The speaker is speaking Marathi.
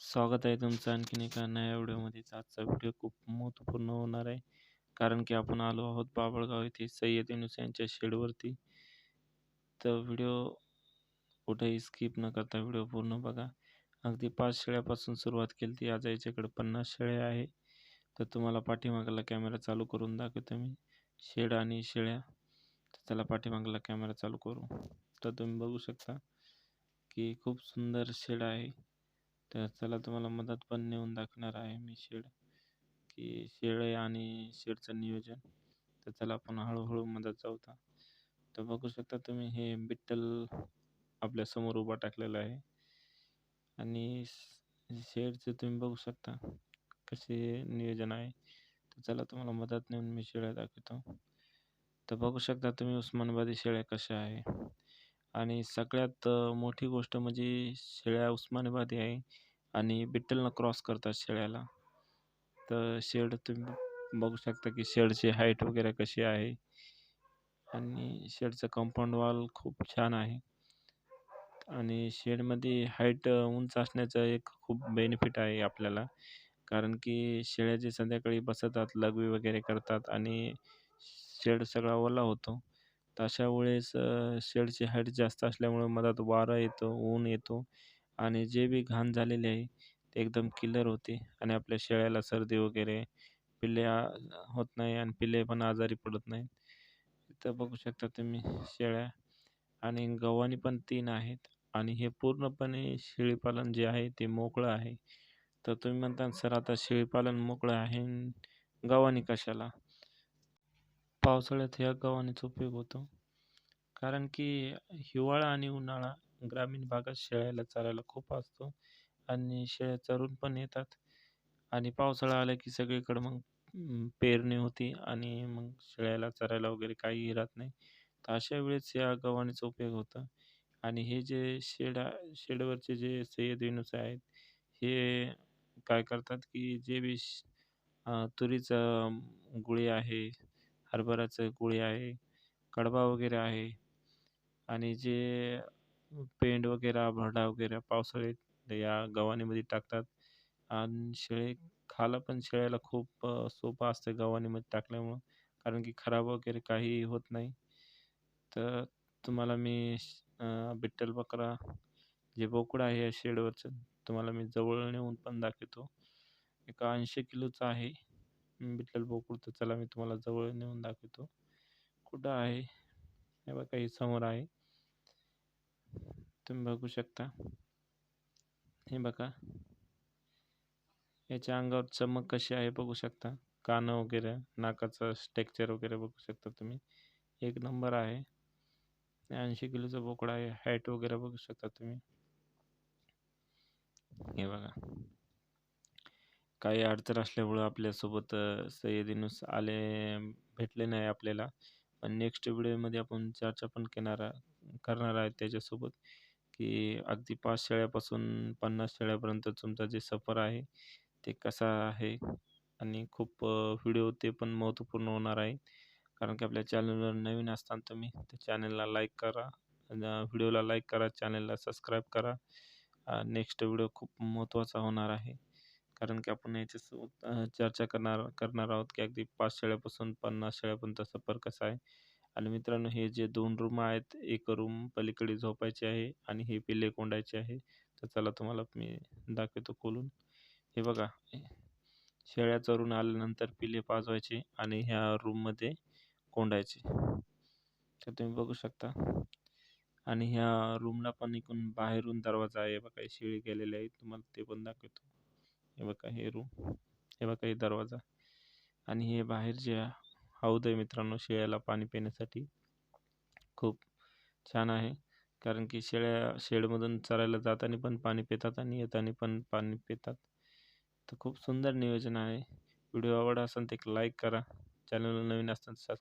स्वागत आहे तुमचं आणखीन एका नव्या व्हिडिओमध्ये आजचा व्हिडिओ खूप महत्त्वपूर्ण होणार आहे. कारण की आपण आलो आहोत बाबळगाव येथे सय्यद युनुस यांच्या शेडवरती. तर व्हिडिओ कुठेही स्किप न करता व्हिडिओ पूर्ण बघा. अगदी पाच शेळ्यापासून सुरुवात केली ती. आज याच्याकडे पन्नास शेळ्या आहे. तर तुम्हाला पाठीमागाला कॅमेरा चालू करून दाखवतो मी. शेड आणि शेळ्या. तर त्याला पाठीमागाला कॅमेरा चालू करू. तर तुम्ही बघू शकता की खूप सुंदर शेड आहे. तर चला तुम्हाला मदत पण नेऊन दाखवणार आहे मी शेड की शेळे आणि शेडचं नियोजन. तर चला आपण हळूहळू मदत जाऊ तर बघू शकता तुम्ही हे बिट्टल आपल्यासमोर उभा टाकलेला आहे. आणि शेडचं तुम्ही बघू शकता कसे नियोजन आहे. तर चला तुम्हाला मदत नेऊन मी शेळ्या दाखवतो. तर बघू शकता तुम्ही उस्मानाबादी शेळ्या कशा आहे. आणि सगळ्यात मोठी गोष्ट म्हणजे शेळ्या उस्मानाबादी आहे आणि बिट्टलनं क्रॉस करतात शेळ्याला. तर शेड तुम्ही बघू शकता की शेडची हाईट वगैरे कशी आहे आणि शेडचं कंपाऊंड वॉल खूप छान आहे. आणि शेडमध्ये हाईट उंच असण्याचं एक खूप बेनिफिट आहे आपल्याला. कारण की शेळ्या जे संध्याकाळी बसतात लघवी वगैरे करतात आणि शेड सगळा ओला होतो. तर अशा वेळेस शेडची हाईट जास्त असल्यामुळे मधात वारा येतो ऊन येतो आणि जे बी घाण झालेले आहे ते एकदम किलर होते आणि आपल्या शेळ्याला सर्दी वगैरे पिल्ले होत नाही आणि पिल्ले पण आजारी पडत नाही इथं बघू शकता तुम्ही शेळ्या आणि गव्हाणी पण तीन आहेत आणि हे पूर्णपणे शेळीपालन जे आहे ते मोकळं आहे. तर तुम्ही म्हणता सर आता शेळीपालन मोकळं आहे. गव्हाणी कशाला? पावसाळ्यात ह्या गव्हाणीचा उपयोग होतो. कारण की हिवाळा आणि उन्हाळा ग्रामीण भागात शेळ्याला चारायला खूप असतो आणि शेळ्या चरून पण येतात. आणि पावसाळा आला की सगळीकडं मग पेरणी होती आणि मग शेळ्याला चरायला वगैरे काही राहत नाही. तर अशा वेळेस या गव्हाणीचा उपयोग होतो. आणि हे जे शेडा शेडवरचे जे सय्यद युनुस आहेत हे काय करतात की जे बी तुरीचं गुळी आहे हरभऱ्याचं गुळी आहे कडबा वगैरे आहे आणि जे पेंड वगैरे भरडा वगैरे पावसाळ्यात या गव्हाणीमध्ये टाकतात आणि शेळे खाला पण शेळ्याला खूप सोपं असतं गव्हाणीमध्ये टाकल्यामुळं कारण की खराब वगैरे काही होत नाही. तर तुम्हाला मी बिट्टल बकरा जे बोकडं आहे या शेडवरचं तुम्हाला मी जवळ नेऊन पण दाखवतो. एक ऐंशी किलोचं आहे. विठ्ठल बोकड तर चला मी तुम्हाला जवळ नेऊन दाखवतो. कुठं आहे? हे बघा हे समोर आहे. तुम्ही बघू शकता. हे बघा. याच्या अंगावर चमक कशी आहे बघू शकता. कानं वगैरे नाकाचं स्ट्रक्चर वगैरे बघू शकता तुम्ही. एक नंबर आहे. ऐंशी किलोचा बोकडा आहे. हाईट वगैरे बघू शकता तुम्ही. हे बघा. काही अडचण असल्यामुळं आपल्यासोबत सय्यद आले भेटले नाही आपल्याला. पण नेक्स्ट व्हिडिओमध्ये आपण चर्चा पण केणार करणार आहे त्याच्यासोबत की अगदी पाच शेळ्यापासून पन्नास शेळ्यापर्यंत तुमचा जे सफर आहे ते कसा आहे? आणि खूप व्हिडिओ ते पण महत्त्वपूर्ण होणार आहे. कारण की आपल्या चॅनलवर नवीन असताना तुम्ही त्या चॅनलला लाईक करा व्हिडिओला लाईक करा चॅनलला सबस्क्राईब करा. नेक्स्ट व्हिडिओ खूप महत्त्वाचा होणार आहे. कारण की आपण याची चर्चा करणार करणार आहोत की अगदी पाच शेळ्यापासून पन्नास शेळ्यापर्यंत सफर कसा आहे? आणि मित्रांनो हे जे दोन रूम आहेत एक रूम पलीकडे झोपायचे आहे आणि हे पिल्ले कोंडायचे आहे. तर चला तुम्हाला मी दाखवतो खोलून. हे बघा शेळ्या चरून आल्यानंतर पिल्ले पाजवायचे आणि ह्या रूममध्ये कोंडायचे. तर तुम्ही बघू शकता. आणि ह्या रूमला पण इकडून बाहेरून दरवाजा आहे बघा शेळी गेलेले आहेत. तुम्हाला ते पण दाखवतो. हे बघा हे रूम हे बघा हे दरवाजा. आणि हे बाहेर जे हौद आहे मित्रांनो शेळ्याला पाणी पिण्यासाठी. खूप छान आहे. कारण की शेळ्या शेडमधून चरायला जाताना पण पाणी पितात आणि येताना पण पाणी पितात. तर खूप सुंदर नियोजन आहे. व्हिडिओ आवडला असेल तर एक लाईक करा. चॅनलला नवीन असताना सबस्क्राईब